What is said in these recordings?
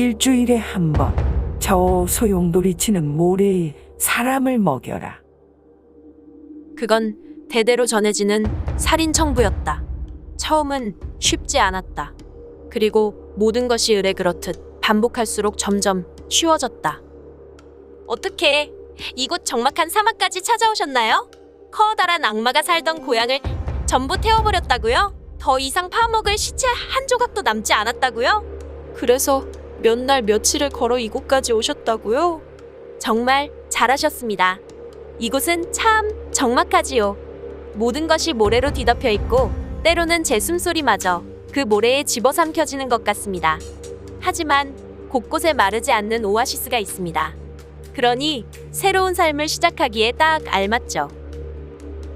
일주일에 한 번 저 소용돌이 치는 모래에 사람을 먹여라. 그건 대대로 전해지는 살인 청부였다. 처음은 쉽지 않았다. 그리고 모든 것이 의뢰 그렇듯 반복할수록 점점 쉬워졌다. 어떻게 이곳 적막한 사막까지 찾아오셨나요? 커다란 악마가 살던 고향을 전부 태워버렸다고요? 더 이상 파먹을 시체 한 조각도 남지 않았다고요? 그래서 몇 날 며칠을 걸어 이곳까지 오셨다고요? 정말 잘하셨습니다. 이곳은 참 적막하지요. 모든 것이 모래로 뒤덮여 있고 때로는 제 숨소리마저 그 모래에 집어삼켜지는 것 같습니다. 하지만 곳곳에 마르지 않는 오아시스가 있습니다. 그러니 새로운 삶을 시작하기에 딱 알맞죠.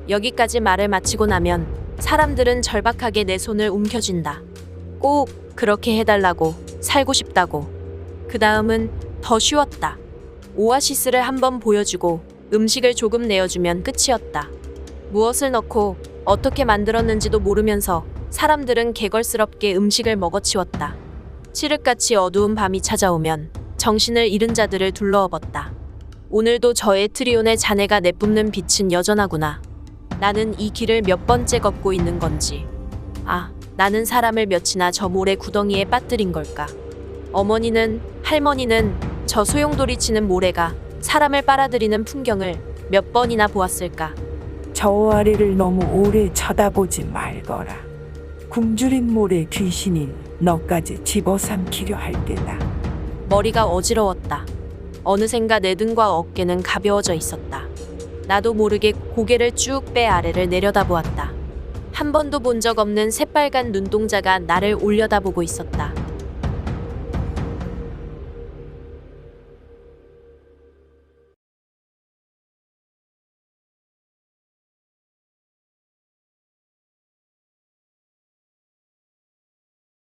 여기까지 말을 마치고 나면 사람들은 절박하게 내 손을 움켜쥔다. 꼭 그렇게 해달라고 살고 싶다고. 그 다음은 더 쉬웠다. 오아시스를 한번 보여주고 음식을 조금 내어주면 끝이었다. 무엇을 넣고 어떻게 만들었는지도 모르면서 사람들은 개걸스럽게 음식을 먹어치웠다. 칠흑같이 어두운 밤이 찾아오면 정신을 잃은 자들을 둘러업었다. 오늘도 저의 트리온의 자네가 내뿜는 빛은 여전하구나. 나는 이 길을 몇 번째 걷고 있는 건지. 아, 나는 사람을 몇이나 저 모래 구덩이에 빠뜨린 걸까? 어머니는, 할머니는 저 소용돌이 치는 모래가 사람을 빨아들이는 풍경을 몇 번이나 보았을까? 저 아래를 너무 오래 쳐다보지 말거라. 굶주린 모래 귀신인 너까지 집어삼키려 할 때다. 머리가 어지러웠다. 어느샌가 내 등과 어깨는 가벼워져 있었다. 나도 모르게 고개를 쭉 빼 아래를 내려다보았다. 한 번도 본 적 없는 새빨간 눈동자가 나를 올려다보고 있었다.